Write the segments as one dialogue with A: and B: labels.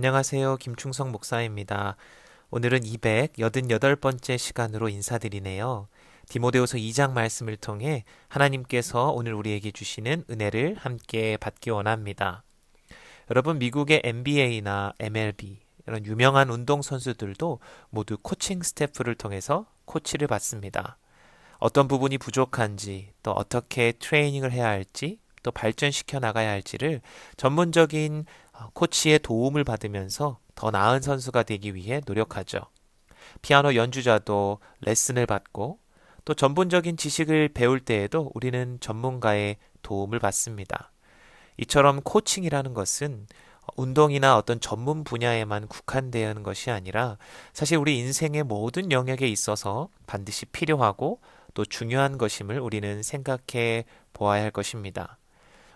A: 안녕하세요. 김충성 목사입니다. 오늘은 288번째 시간으로 인사드리네요. 디모데후서 2장 말씀을 통해 하나님께서 오늘 우리에게 주시는 은혜를 함께 받기 원합니다. 여러분 미국의 NBA나 MLB 이런 유명한 운동 선수들도 모두 코칭 스태프를 통해서 코치를 받습니다. 어떤 부분이 부족한지 또 어떻게 트레이닝을 해야 할지 또 발전시켜 나가야 할지를 전문적인 어, 코치의 도움을 받으면서 더 나은 선수가 되기 위해 노력하죠. 피아노 연주자도 레슨을 받고 또 전문적인 지식을 배울 때에도 우리는 전문가의 도움을 받습니다. 이처럼 코칭이라는 것은 운동이나 어떤 전문 분야에만 국한되어 있는 것이 아니라 사실 우리 인생의 모든 영역에 있어서 반드시 필요하고 또 중요한 것임을 우리는 생각해 보아야 할 것입니다.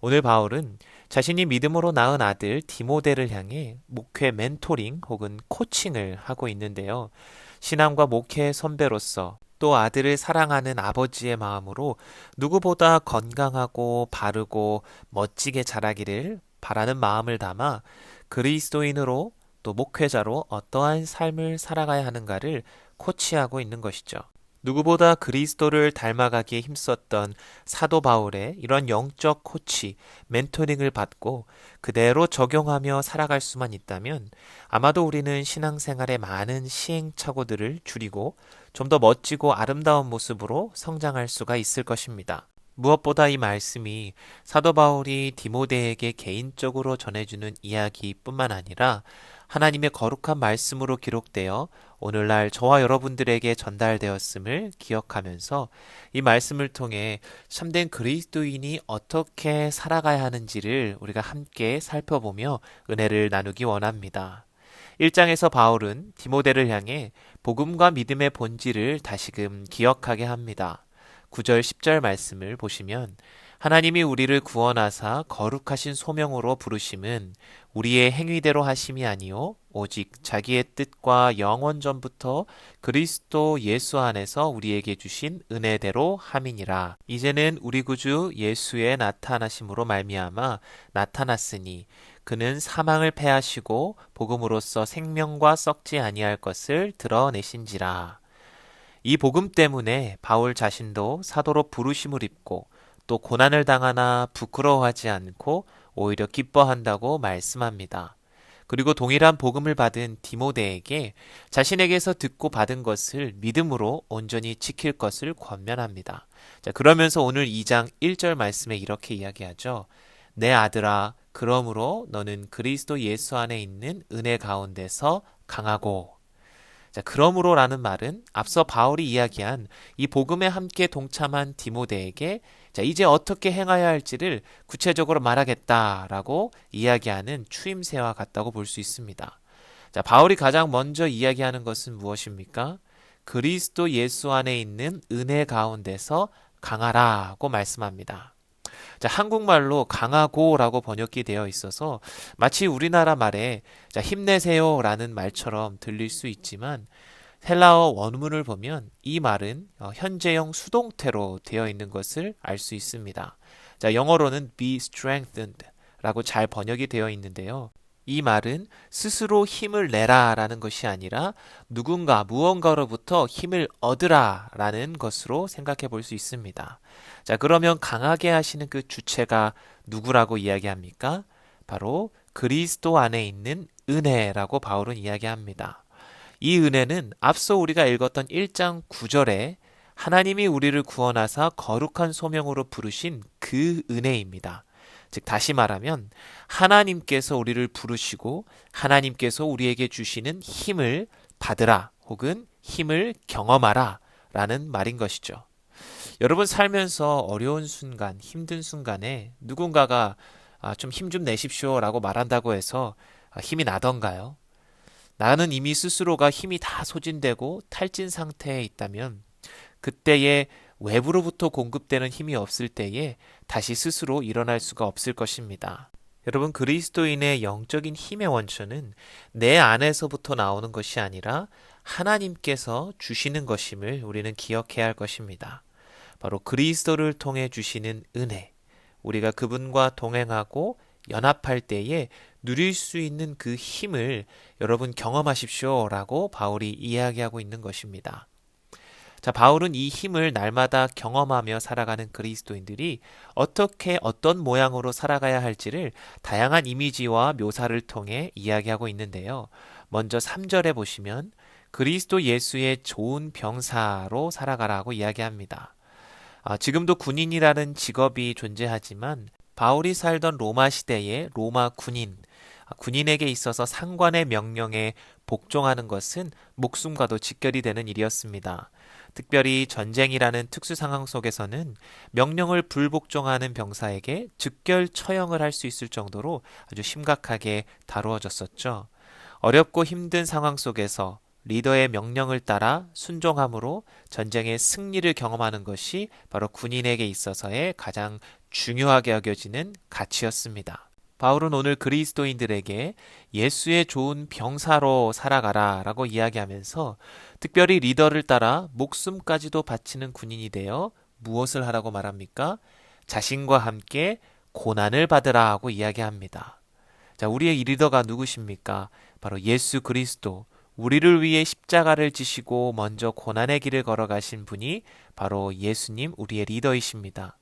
A: 오늘 바울은 자신이 믿음으로 낳은 아들 디모데를 향해 목회 멘토링 혹은 코칭을 하고 있는데요. 신앙과 목회 선배로서 또 아들을 사랑하는 아버지의 마음으로 누구보다 건강하고 바르고 멋지게 자라기를 바라는 마음을 담아 그리스도인으로 또 목회자로 어떠한 삶을 살아가야 하는가를 코치하고 있는 것이죠. 누구보다 그리스도를 닮아가기에 힘썼던 사도 바울의 이런 영적 코치, 멘토링을 받고 그대로 적용하며 살아갈 수만 있다면 아마도 우리는 신앙생활의 많은 시행착오들을 줄이고 좀 더 멋지고 아름다운 모습으로 성장할 수가 있을 것입니다. 무엇보다 이 말씀이 사도 바울이 디모데에게 개인적으로 전해주는 이야기뿐만 아니라 하나님의 거룩한 말씀으로 기록되어 오늘날 저와 여러분들에게 전달되었음을 기억하면서 이 말씀을 통해 참된 그리스도인이 어떻게 살아가야 하는지를 우리가 함께 살펴보며 은혜를 나누기 원합니다. 1장에서 바울은 디모데를 향해 복음과 믿음의 본질을 다시금 기억하게 합니다. 9절 10절 말씀을 보시면 하나님이 우리를 구원하사 거룩하신 소명으로 부르심은 우리의 행위대로 하심이 아니요 오직 자기의 뜻과 영원 전부터 그리스도 예수 안에서 우리에게 주신 은혜대로 함이니라. 이제는 우리 구주 예수의 나타나심으로 말미암아 나타났으니 그는 사망을 패하시고 복음으로써 생명과 썩지 아니할 것을 드러내신지라. 이 복음 때문에 바울 자신도 사도로 부르심을 입고 또 고난을 당하나 부끄러워하지 않고 오히려 기뻐한다고 말씀합니다. 그리고 동일한 복음을 받은 디모데에게 자신에게서 듣고 받은 것을 믿음으로 온전히 지킬 것을 권면합니다. 자, 그러면서 오늘 2장 1절 말씀에 이렇게 이야기하죠. 내 아들아, 그러므로 너는 그리스도 예수 안에 있는 은혜 가운데서 강하고 자, 그러므로라는 말은 앞서 바울이 이야기한 이 복음에 함께 동참한 디모데에게 자, 이제 어떻게 행하여야 할지를 구체적으로 말하겠다라고 이야기하는 추임새와 같다고 볼 수 있습니다. 자, 바울이 가장 먼저 이야기하는 것은 무엇입니까? 그리스도 예수 안에 있는 은혜 가운데서 강하라고 말씀합니다. 자, 한국말로 강하고라고 번역이 되어 있어서 마치 우리나라 말에 자, 힘내세요라는 말처럼 들릴 수 있지만 헬라어 원문을 보면 이 말은 어, 현재형 수동태로 되어 있는 것을 알 수 있습니다. 자, 영어로는 be strengthened 라고 잘 번역이 되어 있는데요. 이 말은 스스로 힘을 내라 라는 것이 아니라 누군가 무언가로부터 힘을 얻으라 라는 것으로 생각해 볼 수 있습니다. 자, 그러면 강하게 하시는 그 주체가 누구라고 이야기합니까? 바로 그리스도 안에 있는 은혜라고 바울은 이야기합니다. 이 은혜는 앞서 우리가 읽었던 1장 9절에 하나님이 우리를 구원하사 거룩한 소명으로 부르신 그 은혜입니다. 즉, 다시 말하면 하나님께서 우리를 부르시고 하나님께서 우리에게 주시는 힘을 받으라 혹은 힘을 경험하라 라는 말인 것이죠. 여러분 살면서 어려운 순간, 힘든 순간에 누군가가 아, 좀힘 좀 내십시오 라고 말한다고 해서 아, 힘이 나던가요? 나는 이미 스스로가 힘이 다 소진되고 탈진 상태에 있다면 그때에 외부로부터 공급되는 힘이 없을 때에 다시 스스로 일어날 수가 없을 것입니다. 여러분 그리스도인의 영적인 힘의 원천은 내 안에서부터 나오는 것이 아니라 하나님께서 주시는 것임을 우리는 기억해야 할 것입니다. 바로 그리스도를 통해 주시는 은혜, 우리가 그분과 동행하고 연합할 때에 누릴 수 있는 그 힘을 여러분 경험하십시오 라고 바울이 이야기하고 있는 것입니다. 자, 바울은 이 힘을 날마다 경험하며 살아가는 그리스도인들이 어떻게 어떤 모양으로 살아가야 할지를 다양한 이미지와 묘사를 통해 이야기하고 있는데요. 먼저 3절에 보시면 그리스도 예수의 좋은 병사로 살아가라고 이야기합니다. 아, 지금도 군인이라는 직업이 존재하지만 바울이 살던 로마 시대의 로마 군인, 아, 군인에게 있어서 상관의 명령에 복종하는 것은 목숨과도 직결이 되는 일이었습니다. 특별히 전쟁이라는 특수 상황 속에서는 명령을 불복종하는 병사에게 즉결 처형을 할 수 있을 정도로 아주 심각하게 다루어졌었죠. 어렵고 힘든 상황 속에서 리더의 명령을 따라 순종함으로 전쟁의 승리를 경험하는 것이 바로 군인에게 있어서의 가장 중요하게 여겨지는 가치였습니다. 바울은 오늘 그리스도인들에게 예수의 좋은 병사로 살아가라 라고 이야기하면서 특별히 리더를 따라 목숨까지도 바치는 군인이 되어 무엇을 하라고 말합니까? 자신과 함께 고난을 받으라 하고 이야기합니다. 자, 우리의 리더가 누구십니까? 바로 예수 그리스도. 우리를 위해 십자가를 지시고 먼저 고난의 길을 걸어가신 분이 바로 예수님 우리의 리더이십니다.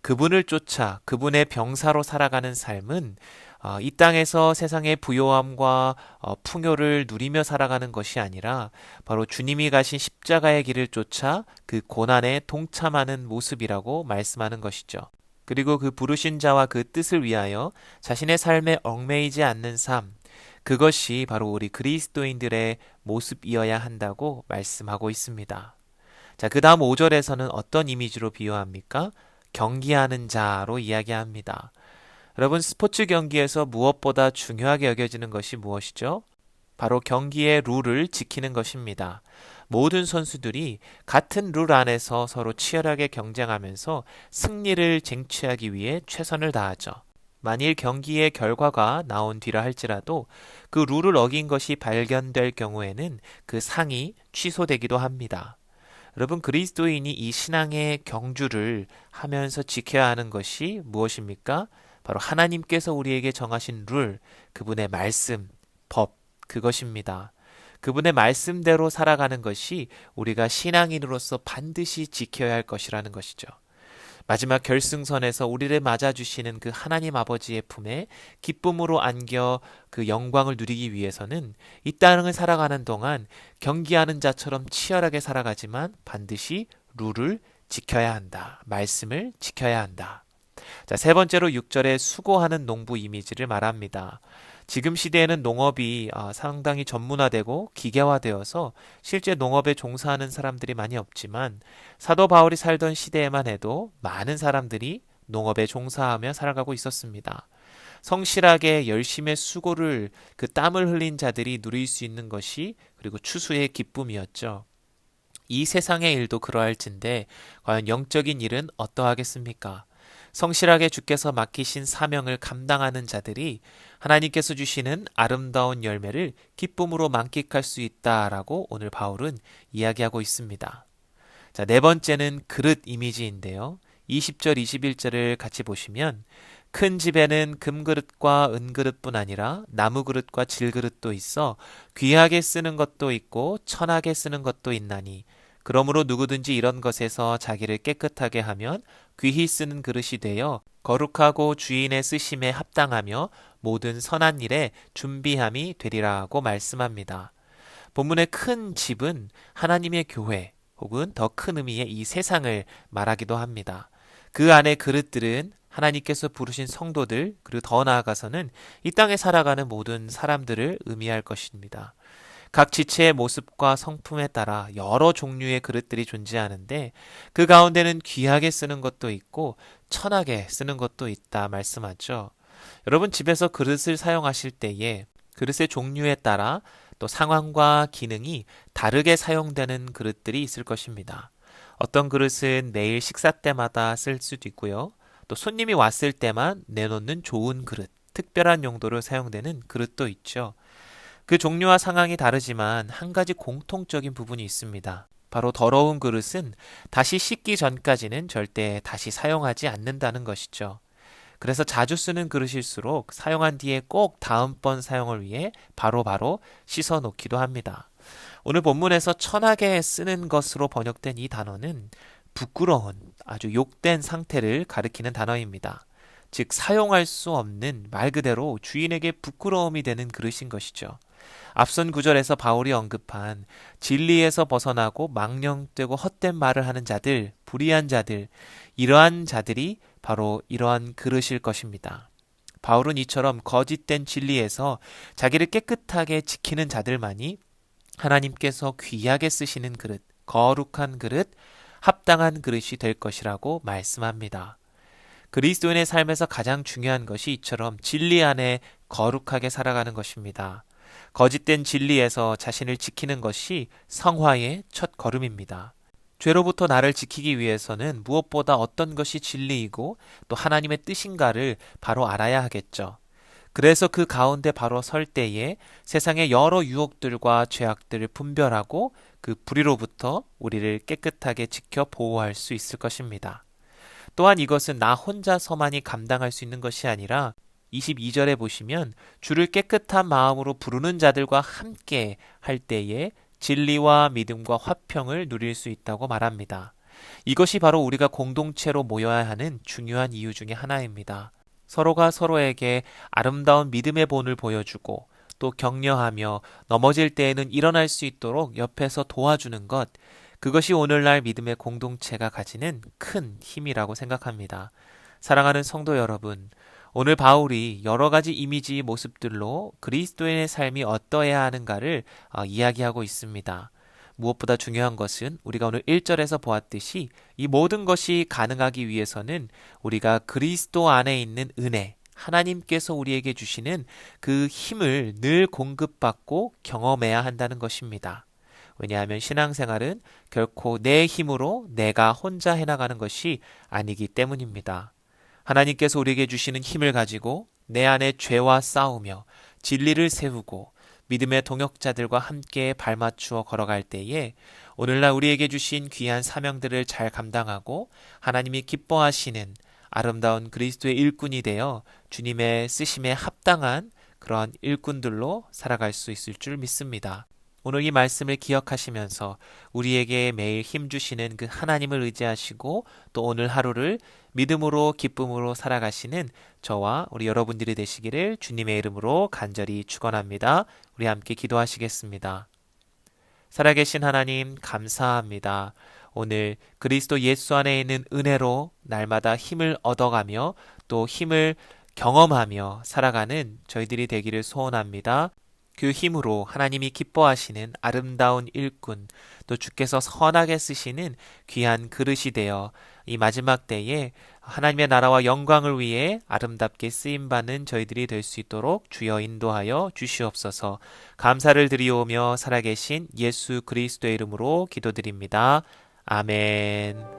A: 그분을 쫓아 그분의 병사로 살아가는 삶은 어, 이 땅에서 세상의 부요함과 어, 풍요를 누리며 살아가는 것이 아니라 바로 주님이 가신 십자가의 길을 쫓아 그 고난에 동참하는 모습이라고 말씀하는 것이죠. 그리고 그 부르신 자와 그 뜻을 위하여 자신의 삶에 얽매이지 않는 삶, 그것이 바로 우리 그리스도인들의 모습이어야 한다고 말씀하고 있습니다. 자, 그 다음 5절에서는 어떤 이미지로 비유합니까? 경기하는 자로 이야기합니다. 여러분, 스포츠 경기에서 무엇보다 중요하게 여겨지는 것이 무엇이죠? 바로 경기의 룰을 지키는 것입니다. 모든 선수들이 같은 룰 안에서 서로 치열하게 경쟁하면서 승리를 쟁취하기 위해 최선을 다하죠. 만일 경기의 결과가 나온 뒤라 할지라도 그 룰을 어긴 것이 발견될 경우에는 그 상이 취소되기도 합니다. 여러분 그리스도인이 이 신앙의 경주를 하면서 지켜야 하는 것이 무엇입니까? 바로 하나님께서 우리에게 정하신 룰, 그분의 말씀, 법, 그것입니다. 그분의 말씀대로 살아가는 것이 우리가 신앙인으로서 반드시 지켜야 할 것이라는 것이죠. 마지막 결승선에서 우리를 맞아주시는 그 하나님 아버지의 품에 기쁨으로 안겨 그 영광을 누리기 위해서는 이 땅을 살아가는 동안 경기하는 자처럼 치열하게 살아가지만 반드시 룰을 지켜야 한다. 말씀을 지켜야 한다. 자, 세 번째로 6절에 수고하는 농부 이미지를 말합니다. 지금 시대에는 농업이 아, 상당히 전문화되고 기계화되어서 실제 농업에 종사하는 사람들이 많이 없지만 사도 바울이 살던 시대에만 해도 많은 사람들이 농업에 종사하며 살아가고 있었습니다. 성실하게 열심의 수고를 그 땀을 흘린 자들이 누릴 수 있는 것이 그리고 추수의 기쁨이었죠. 이 세상의 일도 그러할진데 과연 영적인 일은 어떠하겠습니까? 성실하게 주께서 맡기신 사명을 감당하는 자들이 하나님께서 주시는 아름다운 열매를 기쁨으로 만끽할 수 있다라고 오늘 바울은 이야기하고 있습니다. 자, 네 번째는 그릇 이미지인데요. 20절, 21절을 같이 보시면 큰 집에는 금그릇과 은그릇뿐 아니라 나무그릇과 질그릇도 있어 귀하게 쓰는 것도 있고 천하게 쓰는 것도 있나니 그러므로 누구든지 이런 것에서 자기를 깨끗하게 하면 귀히 쓰는 그릇이 되어 거룩하고 주인의 쓰심에 합당하며 모든 선한 일에 준비함이 되리라고 말씀합니다. 본문의 큰 집은 하나님의 교회 혹은 더 큰 의미의 이 세상을 말하기도 합니다. 그 안의 그릇들은 하나님께서 부르신 성도들 그리고 더 나아가서는 이 땅에 살아가는 모든 사람들을 의미할 것입니다. 각 지체의 모습과 성품에 따라 여러 종류의 그릇들이 존재하는데 그 가운데는 귀하게 쓰는 것도 있고 천하게 쓰는 것도 있다 말씀하죠. 여러분 집에서 그릇을 사용하실 때에 그릇의 종류에 따라 또 상황과 기능이 다르게 사용되는 그릇들이 있을 것입니다. 어떤 그릇은 매일 식사 때마다 쓸 수도 있고요. 또 손님이 왔을 때만 내놓는 좋은 그릇, 특별한 용도로 사용되는 그릇도 있죠. 그 종류와 상황이 다르지만 한 가지 공통적인 부분이 있습니다. 바로 더러운 그릇은 다시 씻기 전까지는 절대 다시 사용하지 않는다는 것이죠. 그래서 자주 쓰는 그릇일수록 사용한 뒤에 꼭 다음번 사용을 위해 바로바로 씻어 놓기도 합니다. 오늘 본문에서 천하게 쓰는 것으로 번역된 이 단어는 부끄러운 아주 욕된 상태를 가리키는 단어입니다. 즉 사용할 수 없는 말 그대로 주인에게 부끄러움이 되는 그릇인 것이죠. 앞선 구절에서 바울이 언급한 진리에서 벗어나고 망령되고 헛된 말을 하는 자들, 불의한 자들, 이러한 자들이 바로 이러한 그릇일 것입니다. 바울은 이처럼 거짓된 진리에서 자기를 깨끗하게 지키는 자들만이 하나님께서 귀하게 쓰시는 그릇, 거룩한 그릇, 합당한 그릇이 될 것이라고 말씀합니다. 그리스도인의 삶에서 가장 중요한 것이 이처럼 진리 안에 거룩하게 살아가는 것입니다. 거짓된 진리에서 자신을 지키는 것이 성화의 첫 걸음입니다. 죄로부터 나를 지키기 위해서는 무엇보다 어떤 것이 진리이고 또 하나님의 뜻인가를 바로 알아야 하겠죠. 그래서 그 가운데 바로 설 때에 세상의 여러 유혹들과 죄악들을 분별하고 그 불의로부터 우리를 깨끗하게 지켜 보호할 수 있을 것입니다. 또한 이것은 나 혼자서만이 감당할 수 있는 것이 아니라 22절에 보시면 주를 깨끗한 마음으로 부르는 자들과 함께 할 때에 진리와 믿음과 화평을 누릴 수 있다고 말합니다. 이것이 바로 우리가 공동체로 모여야 하는 중요한 이유 중의 하나입니다. 서로가 서로에게 아름다운 믿음의 본을 보여주고 또 격려하며 넘어질 때에는 일어날 수 있도록 옆에서 도와주는 것, 그것이 오늘날 믿음의 공동체가 가지는 큰 힘이라고 생각합니다. 사랑하는 성도 여러분, 오늘 바울이 여러 가지 이미지 모습들로 그리스도인의 삶이 어떠해야 하는가를 어, 이야기하고 있습니다. 무엇보다 중요한 것은 우리가 오늘 1절에서 보았듯이 이 모든 것이 가능하기 위해서는 우리가 그리스도 안에 있는 은혜, 하나님께서 우리에게 주시는 그 힘을 늘 공급받고 경험해야 한다는 것입니다. 왜냐하면 신앙생활은 결코 내 힘으로 내가 혼자 해나가는 것이 아니기 때문입니다. 하나님께서 우리에게 주시는 힘을 가지고 내 안에 죄와 싸우며 진리를 세우고 믿음의 동역자들과 함께 발맞추어 걸어갈 때에 오늘날 우리에게 주신 귀한 사명들을 잘 감당하고 하나님이 기뻐하시는 아름다운 그리스도의 일꾼이 되어 주님의 쓰심에 합당한 그러한 일꾼들로 살아갈 수 있을 줄 믿습니다. 오늘 이 말씀을 기억하시면서 우리에게 매일 힘 주시는 그 하나님을 의지하시고 또 오늘 하루를 믿음으로 기쁨으로 살아가시는 저와 우리 여러분들이 되시기를 주님의 이름으로 간절히 축원합니다. 우리 함께 기도하시겠습니다. 살아계신 하나님 감사합니다. 오늘 그리스도 예수 안에 있는 은혜로 날마다 힘을 얻어가며 또 힘을 경험하며 살아가는 저희들이 되기를 소원합니다. 그 힘으로 하나님이 기뻐하시는 아름다운 일꾼, 또 주께서 선하게 쓰시는 귀한 그릇이 되어 이 마지막 때에 하나님의 나라와 영광을 위해 아름답게 쓰임받는 저희들이 될 수 있도록 주여 인도하여 주시옵소서 감사를 드리오며 살아계신 예수 그리스도의 이름으로 기도드립니다. 아멘.